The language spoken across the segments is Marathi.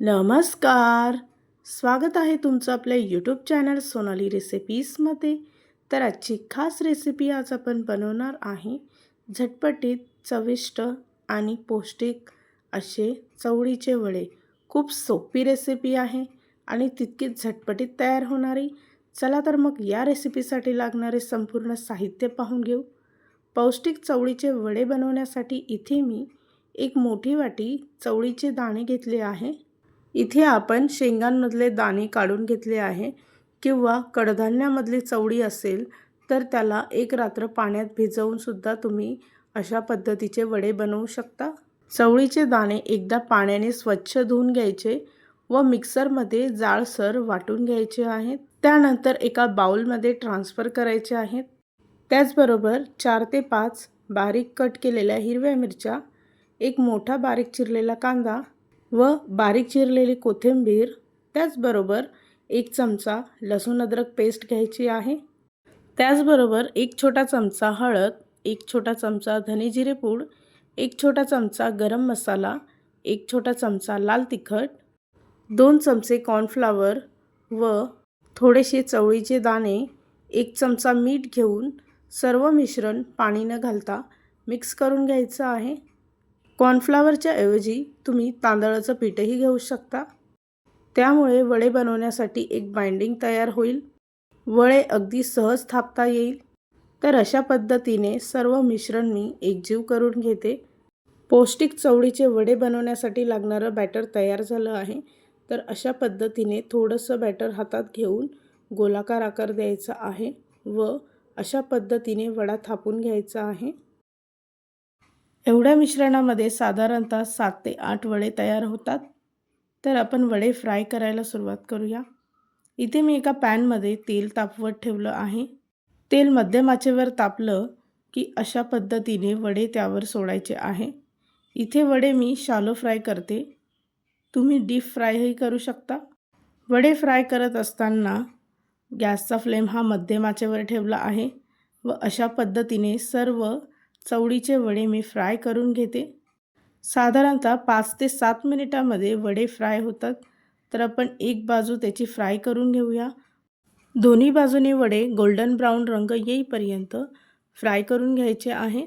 नमस्कार. स्वागत आहे तुमचं आपल्या यूट्यूब चॅनल सोनाली रेसिपीजमध्ये तर आजची खास रेसिपी आज आपण बनवणार आहे. झटपटीत चविष्ट आणि पौष्टिक असे चवळीचे वडे. खूप सोपी रेसिपी आहे आणि तितकीच झटपटीत तयार होणारी. चला तर मग या रेसिपीसाठी लागणारे संपूर्ण साहित्य पाहून घेऊ. पौष्टिक चवळीचे वडे बनवण्यासाठी इथे मी एक मोठी वाटी चवळीचे दाणे घेतले आहे. इथे आपण शेंगांमधले दाणे काढून घेतले आहे किंवा कडधान्यामधली चवळी असेल तर त्याला एक रात्र पाण्यात भिजवूनसुद्धा तुम्ही अशा पद्धतीचे वडे बनवू शकता. चवळीचे दाणे एकदा पाण्याने स्वच्छ धुवून घ्यायचे व मिक्सरमध्ये जाळसर वाटून घ्यायचे आहेत. त्यानंतर एका बाउलमध्ये ट्रान्सफर करायचे आहेत. त्याचबरोबर चार ते पाच बारीक कट केलेल्या हिरव्या मिरच्या एक मोठा बारीक चिरलेला कांदा व बारीक चिरलेली कोथिंबीर त्याचबरोबर एक चमचा लसूण अद्रक पेस्ट घ्यायची आहे. त्याचबरोबर एक छोटा चमचा हळद एक छोटा चमचा धनेजिरे पूड एक छोटा चमचा गरम मसाला एक छोटा चमचा लाल तिखट दोन चमचे कॉर्नफ्लावर व थोडेसे चवळीचे दाणे एक चमचा मीठ घेऊन सर्व मिश्रण पाणी न घालता मिक्स करून घ्यायचं आहे. कॉर्नफ्लावरच्या ऐवजी तुम्ही तांदळाचं पीठही घेऊ शकता. त्यामुळे वडे बनवण्यासाठी एक बाइंडिंग तयार होईल. वडे अगदी सहज थापता येईल. तर अशा पद्धतीने सर्व मिश्रण मी एकजीव करून घेते. पौष्टिक चवळीचे वडे बनवण्यासाठी लागणारं बॅटर तयार झालं आहे. तर अशा पद्धतीने थोडंसं बॅटर हातात घेऊन गोलाकार आकार द्यायचा आहे व अशा पद्धतीने वडा थापून घ्यायचा आहे. एवढ्या मिश्रणामध्ये साधारणतः सात ते आठ वडे तयार होतात. तर आपण वडे फ्राय करायला सुरुवात करूया. इथे मी एका पॅनमध्ये तेल तापवत ठेवलं आहे. तेल मध्यमाचेवर तापलं की अशा पद्धतीने वडे त्यावर सोडायचे आहे. इथे वडे मी शालो फ्राय करते. तुम्ही डीप फ्रायही करू शकता. वडे फ्राय करत असताना गॅसचा फ्लेम हा मध्यमाचेवर ठेवला आहे व अशा पद्धतीने सर्व चवळीचे वडे मी फ्राय करून घेते. साधारणतः पाच ते सात मिनिटामध्ये वडे फ्राय होतात. तर आपण एक बाजू त्याची फ्राय करून घेऊया. दोन्ही बाजूने वडे गोल्डन ब्राऊन रंग येईपर्यंत फ्राय करून घ्यायचे आहे.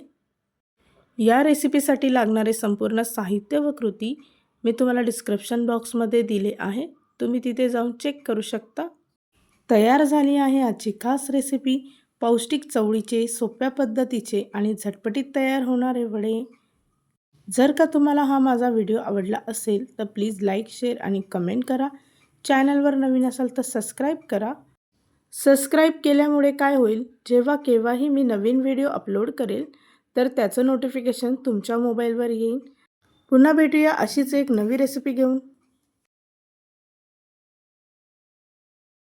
या रेसिपीसाठी लागणारे संपूर्ण साहित्य व कृती मी तुम्हाला डिस्क्रिप्शन बॉक्समध्ये दिले आहे. तुम्ही तिथे जाऊन चेक करू शकता. तयार झाली आहे आजची खास रेसिपी. पौष्टिक चवळीचे सोप्या पद्धतीचे आणि झटपटीत तयार होणारे वडे. जर का तुम्हाला हा माझा व्हिडिओ आवडला असेल तर प्लीज लाईक शेअर आणि कमेंट करा. चॅनलवर नवीन असाल तर सबस्क्राईब करा. सबस्क्राईब केल्यामुळे काय होईल जेव्हा केव्हाही मी नवीन व्हिडिओ अपलोड करेल तर त्याचं नोटिफिकेशन तुमच्या मोबाईलवर येईल. पुन्हा भेटूया अशीच एक नवी रेसिपी घेऊन.